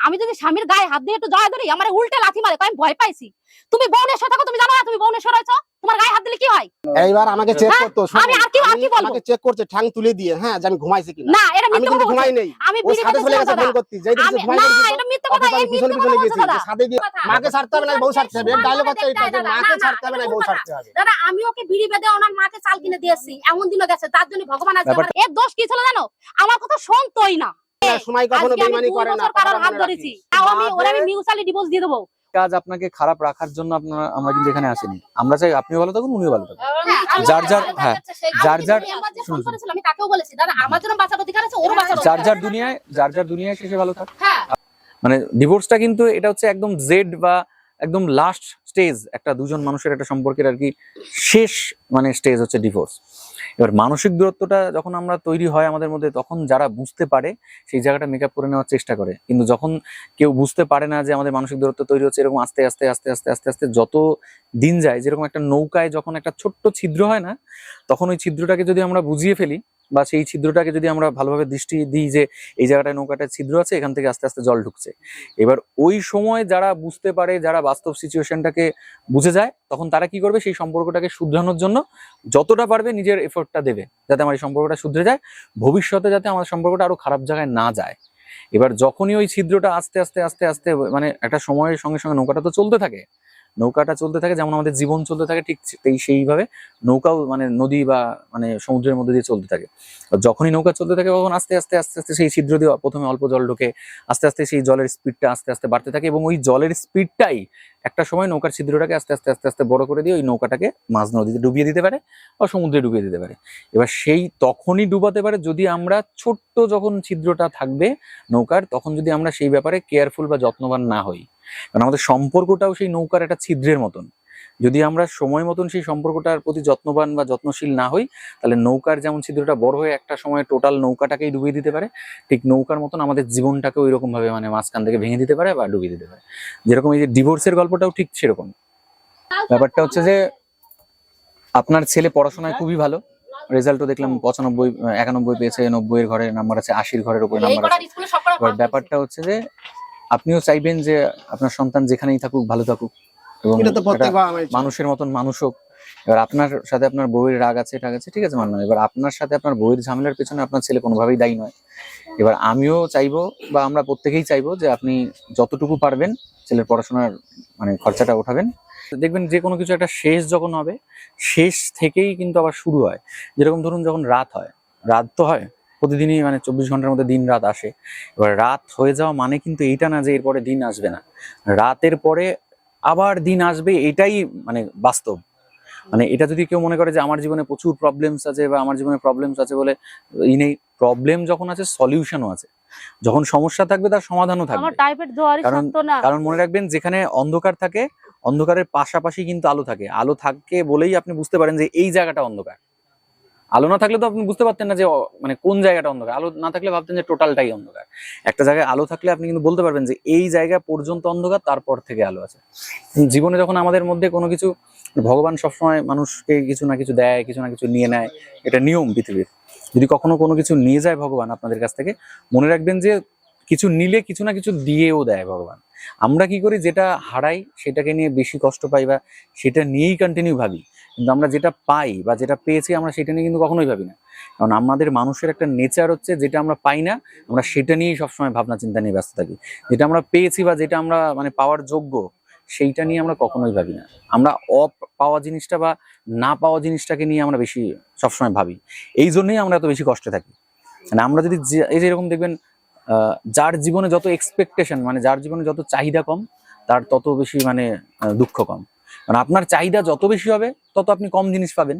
আমি যদি স্বামীর গায়ে হাত দিয়ে একটু জড়া ধরি আমার উল্টে লাথি মারে আমি ভয় পাইছি। তুমি বউনেশ্বর থাকো তুমি জানো না তুমি বউনেশ্বর হয়েছো তোমার গায়ে হাত দিলে কি হয়? এইবার আমাকে চেক হ্যাঁ, করতো আমি আর কি- আর কি বলব? আমাকে চেক করছে ঠ্যাং তুলে দিয়ে হ্যাঁ যে আমি ঘুমাইছি কিনা। না এটা মিথ্যে কথা ঘুমাই। নেই। আমি বিড়ি সাথে চলে গেছে ফোন করতে। যেই আমি ঘুমাই না এটা মিথ্যে কথা এই আমি পিছনে পিছনে কথা গেছি। সাথে গিয়ে মাকে ছাড়তে হবে না বউ ছাড়তে হবে ডায়লগ হচ্ছে এইটা যে মাকে ছাড়তে হবে না বউ ছাড়তে হবে। দাদা আমি ওকে বিড়ি বেঁধে ওনার মাকে চাল কিনে দিয়েছি এমন দিনও গেছে তার জন্য ভগবান আমার- এর দোষ কি ছিল জানো? আমার কথা শুনতোই না, সময় কখনো আজকে আমি বেইমানি দু করে না বছর কারোর কথাটা হাত ধরেছি। রাখিস। তাও আমি ওরা আমি মিউচুয়ালি ডিভোর্স দিয়ে দেবো। কাজ আপনাকে খারাপ রাখার জন্য আপনারা আমরা কিন্তু এখানে আসিনি। আমরা চাই আপনিও ভালো থাকুন উনিও ভালো থাকুন। যার যার- হ্যাঁ, যার যার- যার যার দুনিয়ায় যার যার দুনিয়ায় শেষে ভালো থাক। হ্যাঁ। মানে ডিভোর্সটা কিন্তু এটা হচ্ছে একদম জেড বা একদম লাস্ট স্টেজ, একটা দুজন মানুষের একটা সম্পর্কের আর কি শেষ মানে স্টেজ হচ্ছে ডিভোর্স এবার মানসিক দূরত্বটা যখন আমরা তৈরি হয় আমাদের মধ্যে, তখন যারা বুঝতে পারে, সেই জায়গাটা মেকআপ করে নেওয়ার চেষ্টা করে। কিন্তু যখন কেউ বুঝতে পারে না যে আমাদের মানসিক দূরত্ব তৈরি হচ্ছে, এরকম আস্তে আস্তে আস্তে আস্তে আস্তে আস্তে যত দিন যায়, যেরকম একটা নৌকায় যখন একটা ছোট্ট ছিদ্র হয় না, তখন ওই ছিদ্রটাকে যদি আমরা বুঝিয়ে ফেলি বা সেই ছিদ্রটাকে যদি আমরা ভালোভাবে দৃষ্টি দিই যে এই জায়গাটায় নৌকাটায় ছিদ্র আছে, এখান থেকে আস্তে আস্তে জল ঢুকছে। এবার ওই সময় যারা বুঝতে পারে, যারা বাস্তব সিচুয়েশনটাকে বুঝে যায়, তখন তারা কি করবে? সেই সম্পর্কটাকে শুধরানোর জন্য যতটা পারবে নিজের এফোর্টটা দেবে, যাতে আমার এই সম্পর্কটা শুধরে যায়। ভবিষ্যতে যাতে আমার সম্পর্কটা আরও খারাপ জায়গায় না যায়। এবার যখনই ওই ছিদ্রটা আস্তে আস্তে আস্তে আস্তে মানে একটা সময়ের সঙ্গে সঙ্গে নৌকাটা তো চলতে থাকে নৌকাটা চলতে থাকে, যেমন আমাদের জীবন চলতে থাকে, ঠিক সেই সেইভাবে নৌকাও মানে নদী বা মানে সমুদ্রের মধ্যে দিয়ে চলতে থাকে। যখনই নৌকা চলতে থাকে, তখন আস্তে আস্তে আস্তে আস্তে সেই ছিদ্র দিয়ে প্রথমে অল্প জল ঢোকে, আস্তে আস্তে সেই জলের স্পিডটা আস্তে আস্তে বাড়তে থাকে এবং ওই জলের স্পিডটাই একটা সময় নৌকার ছিদ্রটাকে আস্তে আস্তে আস্তে আস্তে বড় করে দিয়ে ওই নৌকাটাকে মাঝ নদীতে ডুবিয়ে দিতে পারে বা সমুদ্রে ডুবিয়ে দিতে পারে। এবার সেই তখনই ডুবাতে পারে যদি আমরা ছোট্ট যখন ছিদ্রটা থাকবে নৌকার, তখন যদি আমরা সেই ব্যাপারে কেয়ারফুল বা যত্নবান না হই। কারণ আমাদের সম্পর্কটাও সেই নৌকার একটা ছিদ্রের মতন। যদি আমরা সময় মতন সেই সম্পর্কটার প্রতি যত্নবান বা যত্নশীল না হই তাহলে নৌকার যেমন ছিদ্রটা বড় হয়ে একটা সময় টোটাল নৌকাটাকেই ডুবিয়ে দিতে পারে ঠিক নৌকার মতন আমাদের জীবনটাকে ওই রকম ভাবে মানে মাঝখান থেকে ভেঙে দিতে পারে বা ডুবিয়ে দিতে পারে। যেরকম এই যে ডিভোর্সের গল্পটাও ঠিক সেরকম। ব্যাপারটা হচ্ছে যে আপনার ছেলে পড়াশোনায় খুবই ভালো। রেজাল্টও দেখলাম পঁচানব্বই একানব্বই পেয়েছে নব্বই এর ঘরে নাম্বার আছে আশির ঘরের উপরে নাম্বার আছে। ব্যাপারটা হচ্ছে যে আপনিও চাইবেন যে আপনার সন্তান যেখানেই থাকুক ভালো থাকুক এবং মানুষের মতন মানুষ হোক। এবার আপনার সাথে আপনার বউয়ের রাগ আছে টাগ আছে ঠিক আছে মানলাম এবার আপনার সাথে আপনার বউয়ের ঝামেলার পেছনে আপনার ছেলে কোনোভাবেই দায়ী নয়। এবার আমিও চাইব বা আমরা প্রত্যেকেই চাইব যে আপনি যতটুকু পারবেন ছেলের পড়াশোনার মানে খরচাটা ওঠাবেন। দেখবেন যে কোনো কিছু একটা শেষ যখন হবে শেষ থেকেই কিন্তু আবার শুরু হয়। যেরকম ধরুন যখন রাত হয় রাত তো হয় প্রতিদিনই মানে চব্বিশ ঘণ্টার মধ্যে দিন রাত আসে। এবার রাত হয়ে যাওয়া মানে কিন্তু এইটা না যে এরপরে দিন আসবে না। রাতের পরে আবার দিন আসবে এটাই মানে বাস্তব। মানে এটা যদি কেউ মনে করে যে আমার জীবনে প্রচুর প্রবলেমস আছে বা আমার জীবনে প্রবলেমস আছে বলে ই নেই প্রবলেম যখন আছে সলিউশনও আছে। যখন সমস্যা থাকবে তার সমাধানও আমার থাকবে টাইপের দোয়ারি কারণ- কারণ মনে রাখবেন যেখানে অন্ধকার থাকে অন্ধকারের পাশাপাশি কিন্তু আলো থাকে। আলো থাকে বলেই আপনি বুঝতে পারেন যে এই জায়গাটা অন্ধকার। আলো না থাকলে তো আপনি বুঝতে পারতেন না যে মানে কোন জায়গাটা অন্ধকার। আলো না থাকলে ভাবতেন যে টোটালটাই অন্ধকার। একটা জায়গায় আলো থাকলে আপনি কিন্তু বলতে পারবেন যে, এই জায়গা পর্যন্ত অন্ধকার, তারপর থেকে আলো আছে। জীবনে যখন আমাদের মধ্যে কোনো কিছু, ভগবান সবসময় মানুষকে কিছু না কিছু দেয়, কিছু না কিছু নিয়ে নেয়, এটা নিয়ম পৃথিবীর। যদি কখনো কোনো কিছু নিয়ে যায় ভগবান আপনাদের কাছ থেকে, মনে রাখবেন যে, কিছু নিলে কিছু না কিছু দিয়েও দেয় ভগবান। আমরা কি করি, যেটা হারাই, সেটাকে নিয়ে বেশি কষ্ট পাই বা সেটা নিয়েই কন্টিনিউ ভাবি। কিন্তু আমরা যেটা পাই বা যেটা পেয়েছি আমরা সেটা নিয়ে কিন্তু কখনোই ভাবি না। কারণ আমাদের মানুষের একটা নেচার হচ্ছে যেটা আমরা পাই না, আমরা সেটা নিয়েই সবসময় ভাবনা চিন্তা নিয়ে ব্যস্ত থাকি। যেটা আমরা পেয়েছি বা যেটা আমরা মানে পাওয়ার যোগ্য, সেইটা নিয়ে আমরা কখনোই ভাবি না। আমরা অপ পাওয়া জিনিসটা বা না পাওয়া জিনিসটাকে নিয়ে আমরা বেশি সবসময় ভাবি। এই জন্যই আমরা এত বেশি কষ্টে থাকি। মানে আমরা যদি এই যে এরকম দেখবেন যার জীবনে যত এক্সপেকটেশন মানে যার জীবনে যত চাহিদা কম, তার তত বেশি মানে দুঃখ কম। মানে আপনার চাহিদা যত বেশি হবে তত আপনি কম জিনিস পাবেন।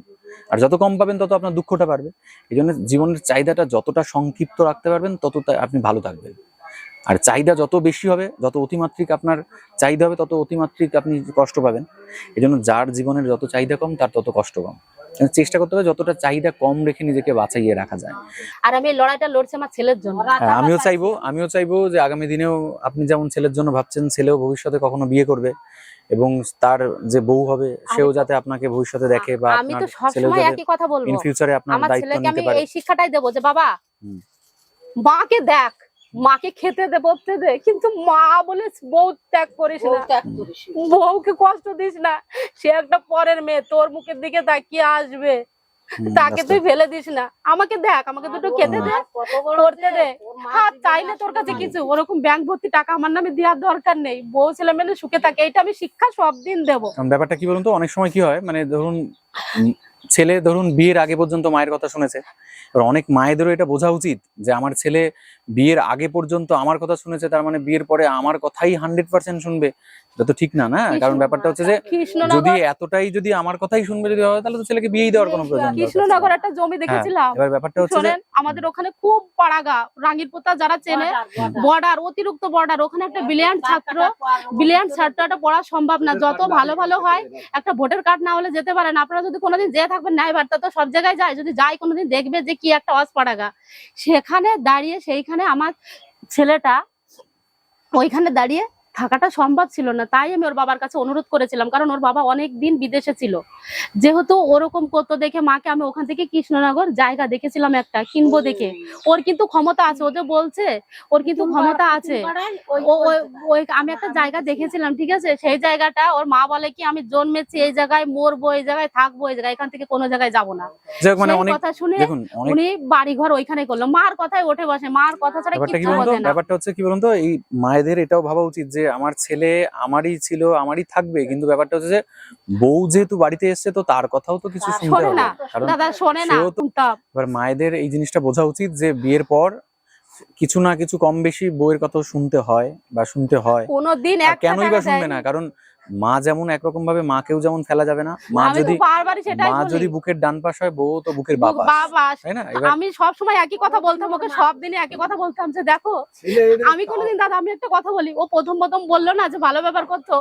আর যত কম পাবেন তত আপনার দুঃখটা বাড়বে। এই জন্য জীবনের চাহিদাটা যতটা সংক্ষিপ্ত রাখতে পারবেন তত আপনি ভালো থাকবেন। আর চাহিদা যত বেশি হবে যত অতিমাত্রিক আপনার চাহিদা হবে তত অতিমাত্রিক আপনি কষ্ট পাবেন। এই জন্য যার জীবনের যত চাহিদা কম তার তত কষ্ট কম। চেষ্টা করতে হবে যতটা চাহিদা কম রেখে নিজেকে বাঁচাইয়ে রাখা যায়। আর আমি লড়াইটা লড়ছি আমার ছেলের জন্য। হ্যাঁ আমিও চাইব আমিও চাইব যে আগামী দিনেও আপনি যেমন ছেলের জন্য ভাবছেন ছেলেও ভবিষ্যতে কখনো বিয়ে করবে। এবং তার যে বউ হবে সেও যাতে আপনাকে ভবিষ্যতে দেখে বা আমি তো সবসময় একই কথা বলব। ইন ফিউচারে আপনার আমার দায়িত্ব ছেলেকে আমি নিতে পারে। এই শিক্ষাটাই দেবো যে বাবা। মাকে দেখ মাকে খেতে দে বলতে দে কিন্তু মা বলে বউ ত্যাগ করিস না। বউকে কষ্ট দিস না। সে একটা পরের মেয়ে তোর মুখের দিকে তাকিয়ে আসবে। তাকে তুই ফেলে দিস না। আমাকে দেখ আমাকে দুটো খেতে দে করতে দে। হ্যাঁ তোর কাছে কিছু ওরকম ব্যাংক ভর্তি টাকা আমার নামে দেওয়ার দরকার নেই। বউ ছেলে মেয়ে সুখে থাকে এটা আমি শিক্ষা সব দিন দেবো। ব্যাপারটা কি বলুন তো অনেক সময় কি হয় মানে ধরুন ছেলে ধরুন বিয়ের আগে পর্যন্ত মায়ের কথা শুনেছে। এবার অনেক মায়েদেরও এটা বোঝা উচিত যে আমার ছেলে বিয়ের আগে পর্যন্ত আমার কথা শুনেছে তার মানে বিয়ের পরে আমার কথাই হান্ড্রেড পার্সেন্ট শুনবে। এটা তো ঠিক না না? কারণ ব্যাপারটা হচ্ছে যে যদি কৃষ্ণনগর এতটাই যদি আমার কথাই শুনবে যদি হয় তাহলে তো ছেলেকে বিয়েই দেওয়ার কোনো প্রয়োজন কৃষ্ণনগর একটা জমি দেখেছিলাম। এবার ব্যাপারটা হচ্ছে যে আমাদের ওখানে খুব পাড়াগা রাঙ্গিরপোতা যারা চেনে বর্ডার অতিরিক্ত বর্ডার ওখানে একটা ব্রিলিয়ান্ট ছাত্র ব্রিলিয়ান্ট ছাত্রটা পড়া সম্ভব না। যত ভালো ভালো হয় একটা ভোটার কার্ড না হলে যেতে পারেন আপনারা যদি কোনোদিন যেয়ে থাকবেন নাই বার্তা তো সব জায়গায় যায়। যদি যাই কোনোদিন দেখবে যে কি একটা অস পাড়াগা। সেখানে দাঁড়িয়ে সেইখানে আমার ছেলেটা ওইখানে দাঁড়িয়ে থাকাটা সম্ভব ছিল না তাই আমি ওর বাবার কাছে অনুরোধ করেছিলাম কারণ ওর বাবা অনেক দিন বিদেশে ছিল। যেহেতু ওরকম করতো দেখে মাকে আমি ওখান থেকে কৃষ্ণনগর জায়গা দেখেছিলাম একটা কিনবো দেখে। ওর কিন্তু ক্ষমতা আছে ও যে বলছে ওর কিন্তু ক্ষমতা আছে। ওই- আমি একটা জায়গা দেখেছিলাম ঠিক আছে? সেই জায়গাটা ওর মা বলে কি আমি জন্মেছি এই জায়গায় মরবো এই জায়গায় থাকব এই জায়গায় এখান থেকে কোনো জায়গায় যাব না। মানে কথা শুনে উনি বাড়ি ঘর ওইখানে করল। মার কথায় ওঠে বসে মার কথা ছাড়া কি কিচ্ছু বলুন তো? বোঝে না। ব্যাপারটা হচ্ছে কি বলুন তো? এই মায়েদের এটাও ভাবা উচিত যে আমার ছেলে আমারই ছিল আমারই থাকবে। কিন্তু ব্যাপারটা হচ্ছে যে বউ যেহেতু বাড়িতে এসছে তো তার কথাও তো কিছু শুনতে হবে। না। কারণ। এবার মায়েদের এই জিনিসটা বোঝা উচিত যে বিয়ের পর কিছু না কিছু কম বেশি বউয়ের কথা শুনতে হয় বা শুনতে হয়। কোনোদিন কেনই বা শুনবে না? কারণ মা যেমন একরকম ভাবে মাকেও যেমন ফেলা যাবে না মা যদি মা যদি বুকের ডান পাশ হয় বউ তো বুকের বাবা বাবা তাই না? আমি সব সময় একই কথা বলতাম ওকে সব দিনে একই কথা বলতাম যে দেখো আমি কোনোদিন দাদা আমি একটা কথা বলি ও প্রথম প্রথম বলল না যে ভালো ব্যাপার করতো।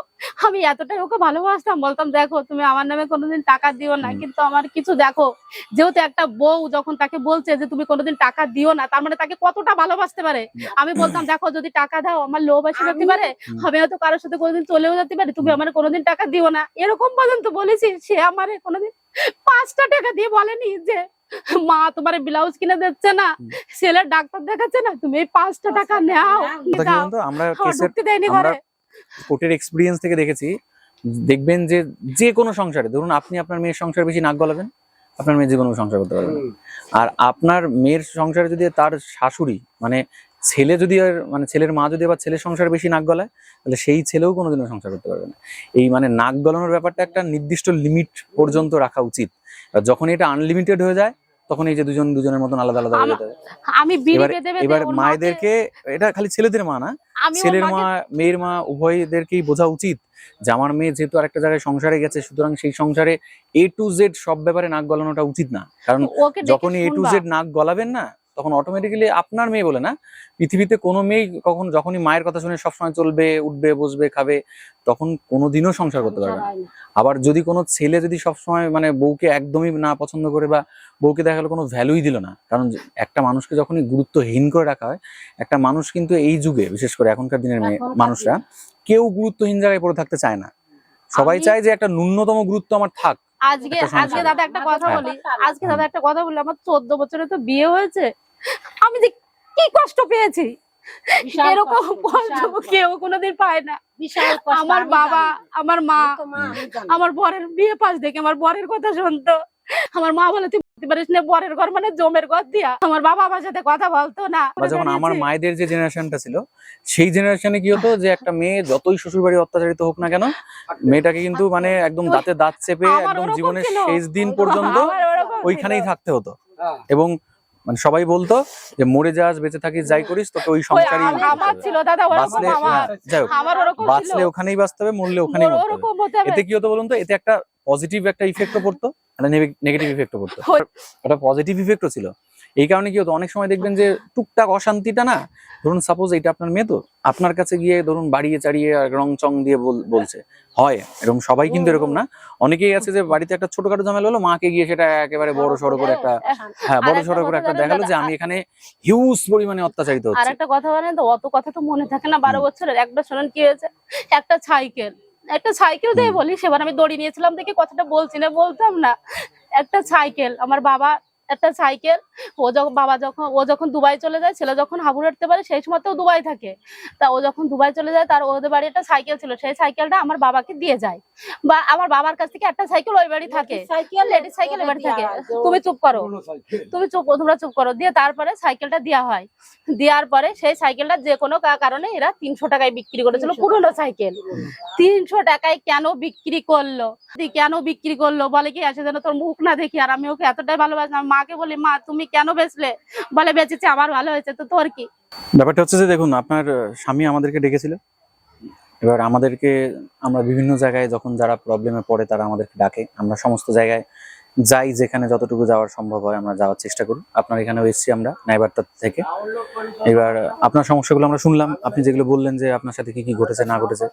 আমি এতটাই ওকে ভালোবাসতাম বলতাম দেখো তুমি আমার নামে কোনোদিন টাকা দিও না কিন্তু আমার কিছু দেখো যেহেতু একটা বউ যখন তাকে বলছে যে তুমি কোনোদিন টাকা দিও না তার মানে তাকে কতটা ভালোবাসতে পারে? আমি বলতাম দেখো যদি টাকা দাও আমার লোভ আসে যেতে পারে আমি হয়তো কারোর সাথে কোনোদিন চলেও যেতে পারি তুমি আমার কোনোদিন টাকা দিও না। এরকম পর্যন্ত বলেছি সে আমারে কোনোদিন পাঁচটা টাকা দিয়ে বলেনি যে মা তোমার ব্লাউজ কিনে দিচ্ছে না। ছেলের ডাক্তার দেখাচ্ছে না তুমি পাঁচটা টাকা নাও আমরা ঘরে। কোর্টের এক্সপিরিয়েন্স থেকে দেখেছি দেখবেন যে যে কোনো সংসারে ধরুন আপনি আপনার মেয়ের সংসার বেশি নাক গলাবেন আপনার মেয়ে জীবনে সংসার করতে পারবে না। আর আপনার মেয়ের সংসারে যদি তার শাশুড়ি মানে ছেলে যদি আর মানে ছেলের মা যদি আবার ছেলের সংসারে বেশি নাক গলায় তাহলে সেই ছেলেও কোনোদিনও সংসার করতে পারবে না। এই মানে নাক গলানোর ব্যাপারটা একটা নির্দিষ্ট লিমিট পর্যন্ত রাখা উচিত। যখন এটা আনলিমিটেড হয়ে যায় তখন এই যে দুজন দুজনের মতন আলাদা আলাদা হয়ে হবে। আমি এবার মায়েদেরকে এটা খালি ছেলেদের মা না ছেলের মা মেয়ের মা উভয়দেরকেই বোঝা উচিত যে আমার মেয়ে যেহেতু আরেকটা জায়গায় সংসারে গেছে সুতরাং সেই সংসারে এ টু জেড সব ব্যাপারে নাক গলানোটা উচিত না। কারণ যখনই এ টু জেড নাক গলাবেন না তখন অটোমেটিক্যালি আপনার মেয়ে বলে না পৃথিবীতে কোনো মেয়ে কখন যখনই মায়ের কথা শুনে সবসময় চলবে উঠবে বসবে খাবে তখন কোনোদিনও সংসার করতে পারবে না। আবার যদি কোনো ছেলে যদি সবসময় মানে বউকে একদমই না পছন্দ করে বা বউকে দেখা গেলো কোনো ভ্যালুই দিল না কারণ একটা মানুষকে যখনই গুরুত্বহীন করে রাখা হয় একটা মানুষ কিন্তু এই যুগে বিশেষ করে এখনকার দিনের মেয়ে মানুষরা কেউ গুরুত্বহীন জায়গায় পড়ে থাকতে চায় না। সবাই চায় যে একটা ন্যূনতম গুরুত্ব আমার থাক। আজকে আজকে দাদা একটা কথা হ্যাঁ। বলি আজকে দাদা একটা কথা বলি আমার চোদ্দ বছরে তো বিয়ে হয়েছে। আমি যে কি কষ্ট পেয়েছি? এরকম কষ্ট কেউ কোনোদিন পায় না। আমার বাবা আমার মা আমার বরের বিয়ে পাশ দেখে আমার বরের কথা শুনতো। আমার মা বলে তুই বুঝতে পারিস না বরের ঘর মানে জমের ঘর দিয়া। আমার বাবা আমার সাথে কথা বলতো না। যখন আমার মায়েদের যে জেনারেশনটা ছিল সেই জেনারেশনে কি হতো যে একটা মেয়ে যতই শ্বশুর বাড়ি অত্যাচারিত হোক না কেন মেয়েটাকে কিন্তু মানে একদম দাঁতে দাঁত চেপে একদম জীবনের শেষ দিন পর্যন্ত। ওইখানেই থাকতে হতো। এবং মানে সবাই বলতো যে মরে যাস বেঁচে থাকিস যাই করিস তো ওই সংসারই বাঁচলে আমার হ্যাঁ, যাই হোক বাঁচলে ওখানেই বাঁচতে হবে মরলে ওখানেই এতে কি হতো বলুন তো? এতে একটা পজিটিভ একটা ইফেক্টও পড়তো একটা নেগেটিভ ইফেক্টও পড়তো। একটা পজিটিভ ইফেক্টও ছিল। এই কারণে কি হতো? অনেক সময় দেখবেন যে টুকটাক অশান্তিটা না ধরুন সাপোজ এটা আপনার মেয়ে তো আপনার কাছে গিয়ে ধরুন বাড়িয়ে চাড়িয়ে আর রং চং দিয়ে বল- বলছে। হয় এরকম সবাই কিন্তু এরকম না। অনেকেই আছে যে বাড়িতে একটা ছোটখাটো ঝামেলা হলো মাকে গিয়ে সেটা একেবারে বড় সড়ো করে একটা হ্যাঁ বড় সড়ো করে একটা দেখাল যে আমি এখানে হিউজ পরিমাণে অত্যাচারিত হচ্ছে। আর একটা কথা বলেন তো অত কথা তো মনে থাকে না বারো। বছরের। একটা শোনেন কি হয়েছে? একটা সাইকেল একটা সাইকেল দিয়ে বলি সেবার আমি দড়ি নিয়েছিলাম দেখে কথাটা বলছি না বলতাম না। একটা সাইকেল আমার বাবা একটা সাইকেল ও যখন বাবা যখন ও যখন দুবাই চলে যায় ছেলে যখন হাবুড় উঠতে পারে সেই সময় তো দুবাই থাকে। তা ও যখন দুবাই চলে যায় তার ওদের বাড়ি একটা সাইকেল ছিল সেই সাইকেলটা আমার বাবাকে দিয়ে যায়। বা আমার বাবার কাছ থেকে একটা সাইকেল ওই বাড়ি থাকে। লেডিস সাইকেল এবার থাকে। তুমি চুপ করো। তুমি চুপ তোমরা চুপ করো। দিয়ে তারপরে সাইকেলটা দেওয়া হয়। দেওয়ার পরে সেই সাইকেলটা যে কোনো কারণে এরা তিনশো টাকায় বিক্রি করেছিল পুরনো সাইকেল তিনশো টাকায় কেন বিক্রি করল? কেন বিক্রি করল? বলে কি আসে যেন তোর মুখ না দেখি আর আমি ওকে এতটাই ভালোবাসি আমি মাকে বলি, মা, তুমি কেন বেচলে? বলে, বেচেছে আমার ভালো হয়েছে, তো তোর কি? ব্যাপারটা হচ্ছে যে, দেখুন, আপনার স্বামী আমাদেরকে ডেকেছিল। এবার আমাদেরকে, আমরা বিভিন্ন জায়গায় যখন যারা প্রবলেমে পড়ে, তারা আমাদেরকে ডাকে। আমরা সমস্ত জায়গায় যাই যেখানে যতটুকু যাওয়ার সম্ভব হয়, আমরা যাওয়ার চেষ্টা করি। আপনার এখানেও এসেছি আমরা নাইবার্তা থেকে। এবার, আপনার সমস্যাগুলো আমরা শুনলাম। আপনি যেগুলো বললেন যে, আপনার সাথে কি কি ঘটেছে, না ঘটেছে।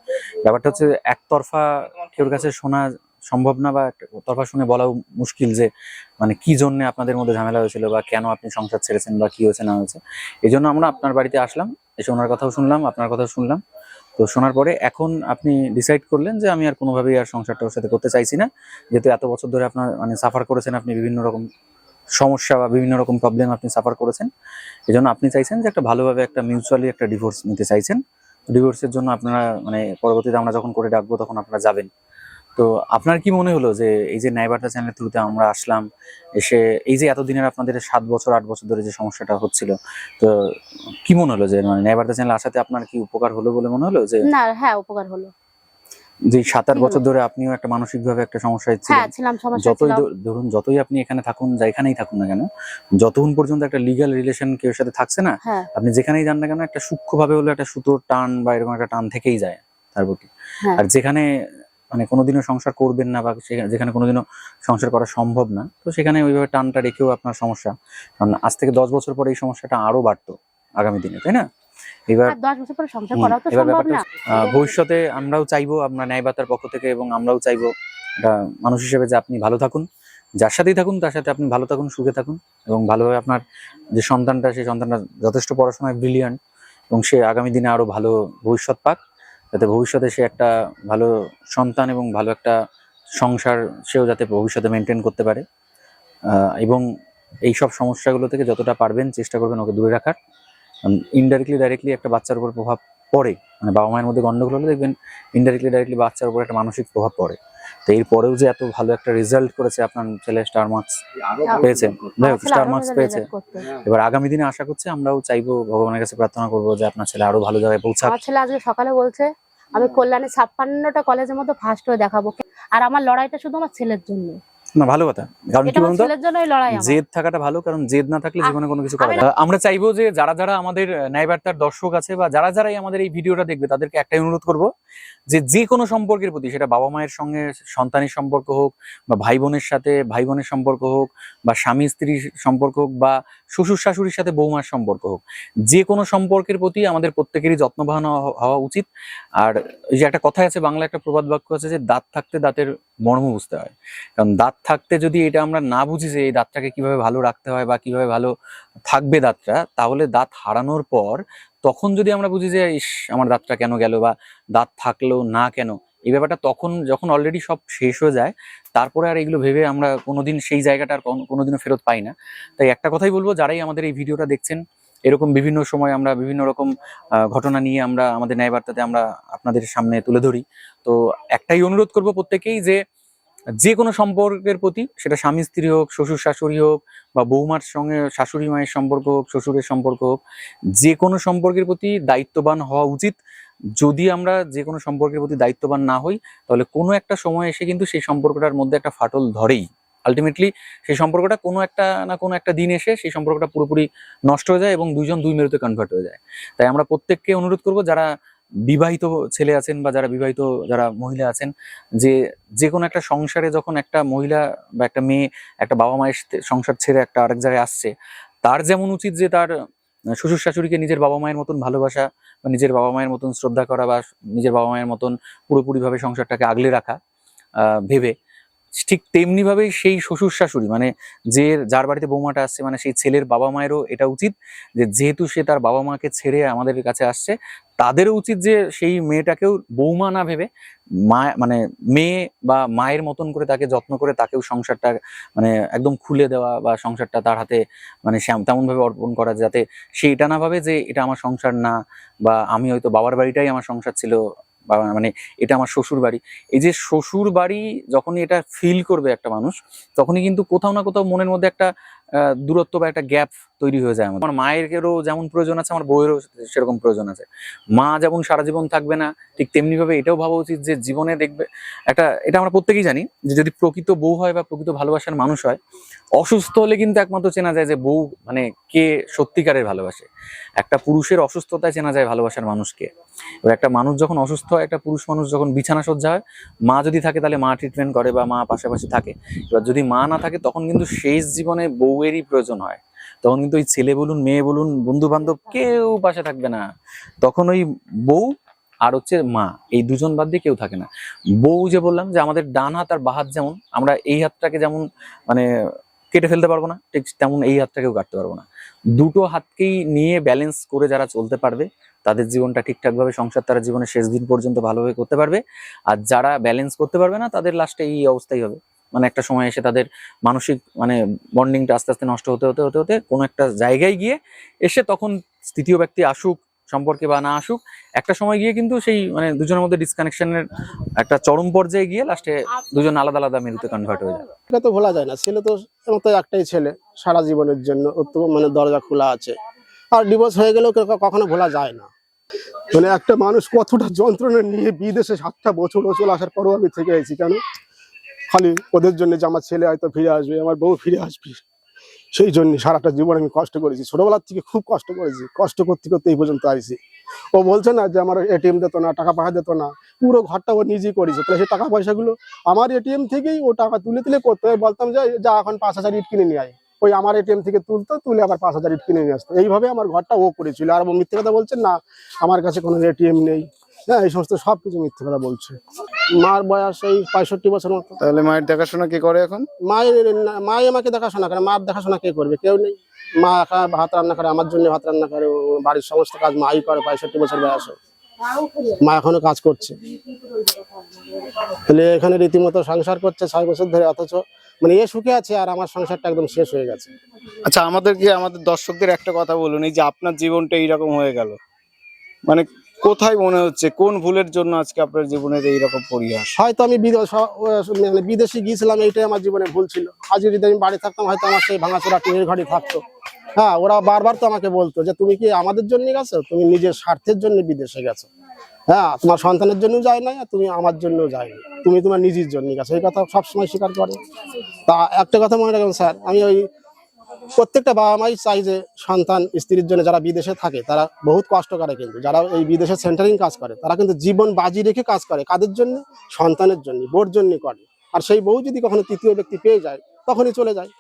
ব্যাপারটা হচ্ছে, একতরফা কেউর কাছে শোনা সম্ভব না বা তরফা শুনে বলাও মুশকিল যে মানে কি জন্য আপনাদের মধ্যে ঝামেলা হয়েছিল বা কেন আপনি সংসার ছেড়েছেন বা কি হয়েছে না হয়েছে। এই জন্য আমরা আপনার বাড়িতে আসলাম, এসে ওনার কথাও শুনলাম, আপনার কথাও শুনলাম। তো শোনার পরে এখন আপনি ডিসাইড করলেন যে আমি আর কোনোভাবেই আর সংসারটা ওর সাথে করতে চাইছি না। যেহেতু এত বছর ধরে আপনার মানে সাফার করেছেন আপনি বিভিন্ন রকম সমস্যা বা বিভিন্ন রকম প্রবলেম আপনি সাফার করেছেন। এই জন্য আপনি চাইছেন যে একটা ভালোভাবে একটা মিউচুয়ালি একটা ডিভোর্স নিতে চাইছেন। ডিভোর্সের জন্য আপনারা মানে পরবর্তীতে আমরা যখন করে ডাকবো তখন আপনারা যাবেন। তো আপনার কি মনে হলো যে এই যে ন্যায়বার্তা চ্যানেলের থ্রুতে আমরা আসলাম এসে এই যে এতদিনের আপনাদের সাত বছর আট বছর ধরে যে সমস্যাটা হচ্ছিল তো কি মনে হলো যে মানে ন্যায়বার্তা চ্যানেল আসাতে আপনার কি উপকার হলো বলে মনে হলো যে না হ্যাঁ উপকার হলো। যে সাত আট বছর ধরে আপনিও একটা মানসিক ভাবে একটা সমস্যায় ছিলেন। হ্যাঁ যতই ধরুন যতই আপনি এখানে থাকুন যেখানেই থাকুন না কেন যতক্ষণ পর্যন্ত একটা লিগ্যাল রিলেশন কেউ সাথে থাকছে না হ্যাঁ। আপনি যেখানেই যান না কেন একটা সূক্ষ্মভাবে হলো একটা সুতোর টান বা এরকম একটা টান থেকেই যায় তার প্রতি। হ্যাঁ। আর যেখানে মানে কোনোদিনও সংসার করবেন না বা যেখানে কোনোদিনও সংসার করা সম্ভব না তো সেখানে ওইভাবে টানটা রেখেও আপনার সমস্যা কারণ আজ থেকে দশ বছর পরে এই সমস্যাটা আরও বাড়তো আগামী দিনে তাই না? এবার ভবিষ্যতে আমরাও চাইব আমরা ন্যায়বাতার পক্ষ থেকে এবং আমরাও চাইব একটা মানুষ হিসেবে যে আপনি ভালো থাকুন যার সাথেই থাকুন তার সাথে আপনি ভালো থাকুন সুখে থাকুন এবং ভালোভাবে আপনার যে সন্তানটা সেই সন্তানটা যথেষ্ট পড়াশোনায় ব্রিলিয়ান্ট এবং সে আগামী দিনে আরও ভালো ভবিষ্যৎ পাক। যাতে ভবিষ্যতে সে একটা ভালো সন্তান এবং ভালো একটা সংসার সেও যাতে ভবিষ্যতে মেনটেন করতে পারে। এবং এই সব সমস্যাগুলো থেকে যতটা পারবেন চেষ্টা করবেন ওকে দূরে রাখার। ইনডাইরেক্টলি ডাইরেক্টলি একটা বাচ্চার উপর প্রভাব পড়ে। মানে বাবা মায়ের মধ্যে গন্ডগোল হলে দেখবেন ইনডাইরেক্টলি ডাইরেক্টলি বাচ্চার উপর একটা মানসিক প্রভাব পড়ে। তো এরপরেও যে এত ভালো একটা রেজাল্ট করেছে আপনার ছেলে স্টার মার্কস পেয়েছে। স্টার মার্কস পেয়েছে। এবার আগামী দিনে আশা করছি আমরাও চাইব ভগবানের কাছে প্রার্থনা করব যে আপনার ছেলে আরও ভালো জায়গায় পৌঁছাক। আমার ছেলে আজকে সকালে বলছে আমি কল্যাণে ছাপ্পান্নটা কলেজের মধ্যে ফার্স্ট হয়ে দেখাবো। আর আমার লড়াইটা শুধু আমার ছেলের জন্য না ভালো কথা। কারণ কি বলুন তো? জেদ থাকাটা ভালো কারণ জেদ না থাকলে জীবনে কোনো কিছু করা যায় আমরা চাইব যে যারা যারা আমাদের ন্যায়বার্তার দর্শক আছে বা যারা যারাই আমাদের এই ভিডিওটা দেখবে তাদেরকে একটাই অনুরোধ করব যে যে কোনো সম্পর্কের প্রতি সেটা বাবা মায়ের সঙ্গে সন্তানের সম্পর্ক হোক বা ভাই বোনের সাথে ভাই বোনের সম্পর্ক হোক বা স্বামী স্ত্রীর সম্পর্ক হোক বা শ্বশুর শাশুড়ির সাথে বৌমার সম্পর্ক হোক যে কোনো সম্পর্কের প্রতি আমাদের প্রত্যেকেরই যত্নবান হওয়া- উচিত। আর এই যে একটা কথাই আছে বাংলা একটা প্রবাদ বাক্য আছে যে দাঁত থাকতে দাঁতের মর্ম বুঝতে হয়। কারণ দাঁত থাকতে যদি এটা আমরা না বুঝি যে এই দাঁতটাকে কীভাবে ভালো রাখতে হয় বা কীভাবে ভালো থাকবে দাঁতটা, তাহলে দাঁত হারানোর পর তখন যদি আমরা বুঝি যে, ইস, আমার দাঁতটা কেন গেল বা দাঁত থাকল না কেন? এই ব্যাপারটা তখন যখন অলরেডি সব শেষ হয়ে যায়, তারপরে আর এগুলো ভেবে আমরা কোনোদিন সেই জায়গাটা আর কোনো- কোনোদিনও ফেরত পাই না। তাই একটা কথাই বলব, যারাই আমাদের এই ভিডিওটা দেখছেন, এরকম বিভিন্ন সময় আমরা বিভিন্ন রকম ঘটনা নিয়ে আমরা আমাদের ন্যায় বার্তাতে আমরা আপনাদের সামনে তুলে ধরি। তো একটাই অনুরোধ করব প্রত্যেকেই যে যে কোনো সম্পর্কের প্রতি, সেটা স্বামী, স্ত্রী হোক, শ্বশুর, শাশুড়ি হোক, বা বৌমার সঙ্গে, শাশুড়ি মায়ের সম্পর্ক হোক, শ্বশুরের সম্পর্ক হোক যে কোনো সম্পর্কের প্রতি দায়িত্ববান হওয়া উচিত। যদি আমরা যে কোনো সম্পর্কের প্রতি দায়িত্ববান না হই, তাহলে কোনো একটা সময় এসে কিন্তু সেই সম্পর্কটার মধ্যে একটা ফাটল ধরেই। আলটিমেটলি সেই সম্পর্কটা কোনো একটা না কোনো একটা দিন এসে সেই সম্পর্কটা পুরোপুরি নষ্ট হয়ে যায় এবং দুইজন দুই মেরুতে কনভার্ট হয়ে যায়। তাই আমরা প্রত্যেককে অনুরোধ করব, যারা বিবাহিত ছেলে আছেন বা যারা বিবাহিত, যারা মহিলা আছেন, যে যে কোনো একটা সংসারে যখন একটা মহিলা বা একটা মেয়ে, একটা বাবা মায়ের সংসার ছেড়ে একটা আরেক জায়গায় আসছে, তার যেমন উচিত যে তার শ্বশুর শাশুড়িকে নিজের বাবা মায়ের মতন ভালোবাসা বা নিজের বাবা মায়ের মতন শ্রদ্ধা করা বা নিজের বাবা মায়ের মতন পুরোপুরিভাবে সংসারটাকে আগলে রাখা ভেবে ঠিক তেমনি ভাবেই সেই শ্বশুর শাশুড়ি মানে যে যার বাড়িতে বৌমাটা আসছে মানে সেই ছেলের বাবা মায়েরও এটা উচিত যে যেহেতু সে তার বাবা মাকে ছেড়ে আমাদের কাছে আসছে, তাদেরও উচিত যে সেই মেয়েটাকেও বৌমা না ভেবে মা মানে মেয়ে বা মায়ের মতন করে তাকে যত্ন করে তাকেও সংসারটা মানে একদম খুলে দেওয়া বা সংসারটা তার হাতে মানে তেমন ভাবে অর্পণ করা যাতে সে এটা না ভাবে যে এটা আমার সংসার না বা আমি হয়তো বাবার বাড়িটাই আমার সংসার ছিল বা মানে এটা আমার শ্বশুর বাড়ি এই যে শ্বশুর বাড়ি যখনই এটা ফিল করবে একটা মানুষ, তখনই কিন্তু কোথাও না কোথাও মনের মধ্যে একটা দূরত্ব বা একটা গ্যাপ তৈরি হয়ে যায়। আমার মায়েরও যেমন প্রয়োজন আছে, আমার বউয়েরও সেরকম প্রয়োজন আছে। মা যেমন সারা জীবন থাকবে না, ঠিক তেমনিভাবে এটাও ভাবা উচিত যে জীবনে দেখবে একটা, এটা আমরা প্রত্যেকেই জানি যে যদি প্রকৃত বউ হয় বা প্রকৃত ভালোবাসার মানুষ হয়, অসুস্থ হলে কিন্তু একমাত্র চেনা যায় যে বউ মানে কে সত্যিকারের ভালোবাসে। একটা পুরুষের অসুস্থতায় চেনা যায় ভালোবাসার মানুষকে। এবার একটা মানুষ যখন অসুস্থ হয় একটা পুরুষ মানুষ যখন বিছানা সজ্জা হয়, মা যদি থাকে তাহলে মা ট্রিটমেন্ট করে বা মা পাশাপাশি থাকে। এবার যদি মা না থাকে, তখন কিন্তু শেষ জীবনে বউয়েরই প্রয়োজন হয়। তখন কিন্তু ওই ছেলে বলুন, মেয়ে বলুন বন্ধু বান্ধব কেউ পাশে থাকবে না। তখন ওই বউ আর হচ্ছে মা, এই দুজন বাদ দিয়ে কেউ থাকে না। বউ যে বললাম যে আমাদের ডান হাত আর বাঁ হাত যেমন, আমরা এই হাতটাকে যেমন মানে কেটে ফেলতে পারব না, ঠিক তেমন এই হাতটাকেও কাটতে পারব না। দুটো হাতকেই নিয়ে ব্যালেন্স করে যারা চলতে পারবে তাদের জীবনটা ঠিকঠাকভাবে সংসার তারা জীবনের শেষ দিন পর্যন্ত ভালোভাবে করতে পারবে। আর যারা ব্যালেন্স করতে পারবে না, তাদের লাস্টে এই অবস্থাই হবে। মানে একটা সময় এসে তাদের মানসিক মানে বন্ডিংটা আস্তে আস্তে নষ্ট হতে হতে হতে হতে কোনো একটা জায়গায় গিয়ে এসে তখন তৃতীয় ব্যক্তি আসুক, সম্পর্কে বা না আসুক, একটা সময় গিয়ে কিন্তু সেই মানে দুজনের মধ্যে ডিসকানেকশনের একটা চরম পর্যায়ে গিয়ে লাস্টে দুজন আলাদা আলাদা মেরুতে কনভার্ট হয়ে যায়। এটা তো ভোলা যায় না। ছেলে তো তো একটাই ছেলে সারা জীবনের জন্য মানে দরজা খোলা আছে। আর ডিভোর্স হয়ে গেলেও কখনো ভোলা যায় না। মানে একটা মানুষ কতটা যন্ত্রণা নিয়ে বিদেশে সাতটা বছর বছর আসার পরও আমি থেকে আছি কেন? খালি ওদের জন্য যে আমার ছেলে হয়তো ফিরে আসবে, আমার বউ ফিরে আসবে, সেই জন্য সারাটা জীবন আমি কষ্ট করেছি। ছোটবেলার থেকে খুব কষ্ট করেছি, কষ্ট করতে করতে এই পর্যন্ত আসি ও বলছে না যে আমার এটিএম দিত না, টাকা পয়সা দিত না, পুরো ঘরটা ও নিজেই করেছে। তাহলে সেই টাকা পয়সাগুলো আমার এটিএম থেকেই ও টাকা তুলে তুলে করতে। বলতাম যে, যা এখন পাঁচ হাজার ইট কিনে নিয়ে আয়। ওই আমার এটিএম থেকে তুলতো তুলে আবার পাঁচ হাজার ইট কিনে নিয়ে আসতো। এইভাবে আমার ঘরটা ও করেছিল। আর মিথ্যে কথা বলছে না আমার কাছে কোনো এটিএম নেই। হ্যাঁ এই সমস্ত সব কিছু মিথ্যে কথা বলছে। মার বয়স এই পঁয়ষট্টি বছর মতো। তাহলে মায়ের দেখাশোনা কে করে এখন? মায়ের না- মাই আমাকে দেখাশোনা করে। মার দেখাশোনা কে করবে? কেউ নেই। মা একা ভাত রান্না করে আমার জন্য ভাত রান্না করে বাড়ির সমস্ত কাজ মাই করে পঁয়ষট্টি বছর বয়সে। মা এখনও কাজ করছে। তাহলে এখানে রীতিমতো সংসার করছে ছয় বছর ধরে অথচ মানে এ সুখে আছে আর আমার সংসারটা একদম শেষ হয়ে গেছে। আচ্ছা আমাদেরকে আমাদের দর্শকদের একটা কথা বলুন এই যে আপনার জীবনটা এইরকম হয়ে গেল মানে কোথায় মনে হচ্ছে কোন ভুলের জন্য আজকে আপনার জীবনের এইরকম পরিহাস? হয়তো আমি বিদেশ মানে বিদেশে গিয়েছিলাম এইটাই আমার জীবনে ভুল ছিল। আজ যদি আমি বাড়ি থাকতাম হয়তো আমার সেই ভাঙাচোরা টিনের ঘরে থাকতো হ্যাঁ ওরা বারবার তো আমাকে বলতো যে তুমি কি আমাদের জন্য গেছো? তুমি নিজের স্বার্থের জন্য বিদেশে গেছো। হ্যাঁ তোমার সন্তানের জন্য যায় না তুমি আমার জন্য যায়নি তুমি তোমার নিজের জন্য গেছো এই কথা সবসময় স্বীকার করে। তা একটা কথা মনে রাখবেন স্যার আমি ওই প্রত্যেকটা বাবা মাই চাই যে সন্তান স্ত্রীর জন্য যারা বিদেশে থাকে তারা বহুত কষ্ট করে কিন্তু। যারা এই বিদেশে সেন্টারিং কাজ করে তারা কিন্তু জীবন বাজি রেখে কাজ করে। কাদের জন্য? সন্তানের জন্য বোর জন্য করে। আর সেই বউ যদি কখনো তৃতীয় ব্যক্তি পেয়ে যায় তখনই চলে যায়।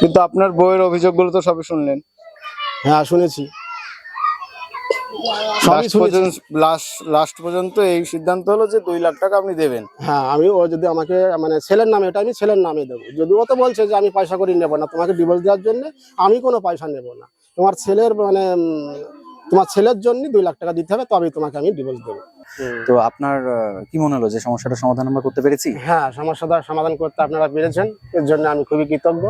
কিন্তু আপনার বইয়ের অভিযোগগুলো তো সবই শুনলেন। হ্যাঁ শুনেছি। লাস্ট পর্যন্ত এই সিদ্ধান্ত হলো যে দুই লাখ টাকা আপনি দেবেন। হ্যাঁ আমি ও যদি আমাকে মানে ছেলের নামে এটা আমি ছেলের নামে দেবো। যদি ও তো বলছে যে আমি পয়সা করি নেব না তোমাকে ডিভোর্স দেওয়ার জন্য আমি কোনো পয়সা নেব না। তোমার ছেলের মানে তোমার ছেলের জন্য দুই লাখ টাকা দিতে হবে তবেই তোমাকে আমি ডিভোর্স দেবো। তো আপনার কি মনে হলো যে সমস্যাটা সমাধান আমরা করতে পেরেছি? হ্যাঁ সমস্যাটা সমাধান করতে আপনারা পেরেছেন। এর জন্য আমি খুবই কৃতজ্ঞ।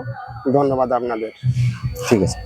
ধন্যবাদ আপনাদের। ঠিক আছে।